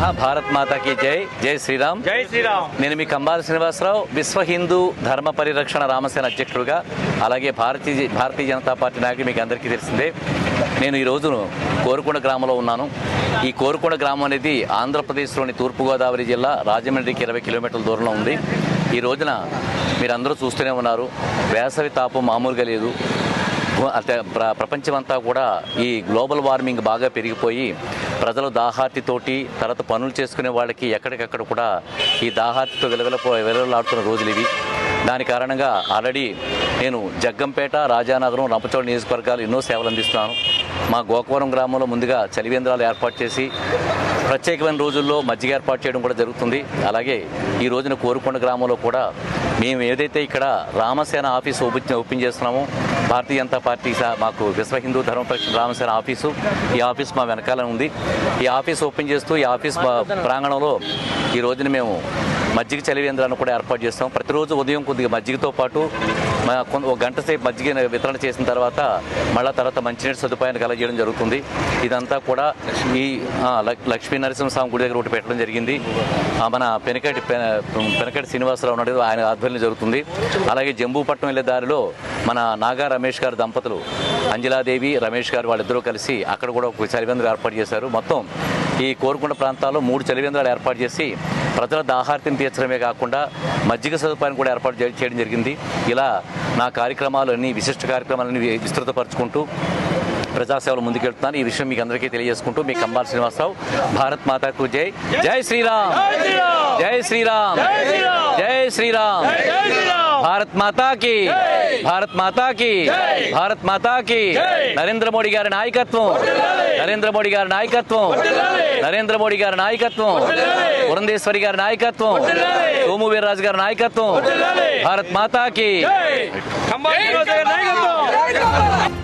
భారత్ మాతాకి జై జై శ్రీరామ్. జై శ్రీరామ్. నేను మీ కంబాల శ్రీనివాసరావు విశ్వ హిందూ ధర్మ పరిరక్షణ రామసేన అధ్యక్షుడుగా అలాగే భారతీయ భారతీయ జనతా పార్టీ నాయకుడు మీకు అందరికీ తెలిసిందే. నేను ఈ రోజు కోరుకొండ గ్రామంలో ఉన్నాను. ఈ కోరుకొండ గ్రామం అనేది ఆంధ్రప్రదేశ్లోని తూర్పుగోదావరి జిల్లా రాజమండ్రికి ఇరవై కిలోమీటర్ల దూరంలో ఉంది. ఈ రోజున మీరందరూ చూస్తూనే ఉన్నారు. వేసవి తాపం మామూలుగా లేదు. అంటే ప్ర ప్రపంచమంతా కూడా ఈ గ్లోబల్ వార్మింగ్ బాగా పెరిగిపోయి ప్రజలు దాహార్తితోటి తర్వాత పనులు చేసుకునే వాళ్ళకి ఎక్కడికక్కడ కూడా ఈ దాహార్తితో వెలవెలపో విలవలాడుతున్న రోజులు ఇవి. దాని కారణంగా ఆల్రెడీ నేను జగ్గంపేట రాజానగరం రంపచోడ నియోజకవర్గాలు ఎన్నో సేవలు అందిస్తున్నాను. మా గోకవరం గ్రామంలో ముందుగా చలివేంద్రాలు ఏర్పాటు చేసి ప్రత్యేకమైన రోజుల్లో మజ్జిగ ఏర్పాటు చేయడం కూడా జరుగుతుంది. అలాగే ఈ రోజున కోరుకొండ గ్రామంలో కూడా మేము ఏదైతే ఇక్కడ రామసేన ఆఫీస్ ఓపెన్ ఓపెన్ చేస్తున్నామో భారతీయ జనతా పార్టీ మాకు విశ్వ హిందూ ధర్మ పరిషత్ రామసేన ఆఫీసు ఈ ఆఫీస్ మా వెనకాల ఉంది. ఈ ఆఫీస్ ఓపెన్ చేస్తూ ఈ ఆఫీస్ మా ప్రాంగణంలో ఈ రోజున మేము మజ్జిగ చలివేంద్రాన్ని కూడా ఏర్పాటు చేస్తాం. ప్రతిరోజు ఉదయం కొద్దిగా మజ్జిగతో పాటు ఒక గంట సేపు మజ్జిగ వితరణ చేసిన తర్వాత మళ్ళా తర్వాత మంచినీటి సదుపాయాన్ని కలగజేయడం జరుగుతుంది. ఇదంతా కూడా ఈ లక్- లక్ష్మీ నరసింహస్వామి గుడి దగ్గర ఒకటి పెట్టడం జరిగింది. మన పెనకటి పెనకటి శ్రీనివాసరావు ఉన్నది ఆయన ఆధ్వర్యంలో జరుగుతుంది. అలాగే జంబూపట్నం వెళ్ళే దారిలో మన నాగా రమేష్ గారి దంపతులు అంజలాదేవి రమేష్ గారు వాళ్ళిద్దరూ కలిసి అక్కడ కూడా ఒక చలివేంద్రం ఏర్పాటు చేశారు. మొత్తం ఈ కోరుకొండ ప్రాంతాల్లో మూడు చలివేంద్రాలు ఏర్పాటు చేసి ప్రజల దాహార్తిని తీర్చడమే కాకుండా మజ్జిగ సదుపాయం కూడా ఏర్పాటు చేయడం జరిగింది. ఇలా నా కార్యక్రమాలు అన్ని విశిష్ట కార్యక్రమాలన్నీ విస్తృతపరచుకుంటూ ప్రజాసేవలు ముందుకెళ్తున్నాను. ఈ విషయం మీకు అందరికీ తెలియజేసుకుంటూ మీ కంబాల శ్రీనివాసరావు భారత్ మాతాకు జై. జై శ్రీరామ్! జై శ్రీరామ్! జై శ్రీరామ్! భారత్ మాతా కి భారత్ మాతా కి. భారత్ మాతా కి. నరేంద్ర మోడీ గారి నాయకత్వం. నరేంద్ర మోడీ గారి నాయకత్వం. నరేంద్ర మోడీ గారి నాయకత్వం. పురంధేశ్వరి గారి నాయకత్వం. సోము వీర్రాజు గారి నాయకత్వం. భారత్ మాతా కి. కంబాల శ్రీనివాస గారి నాయకత్వం.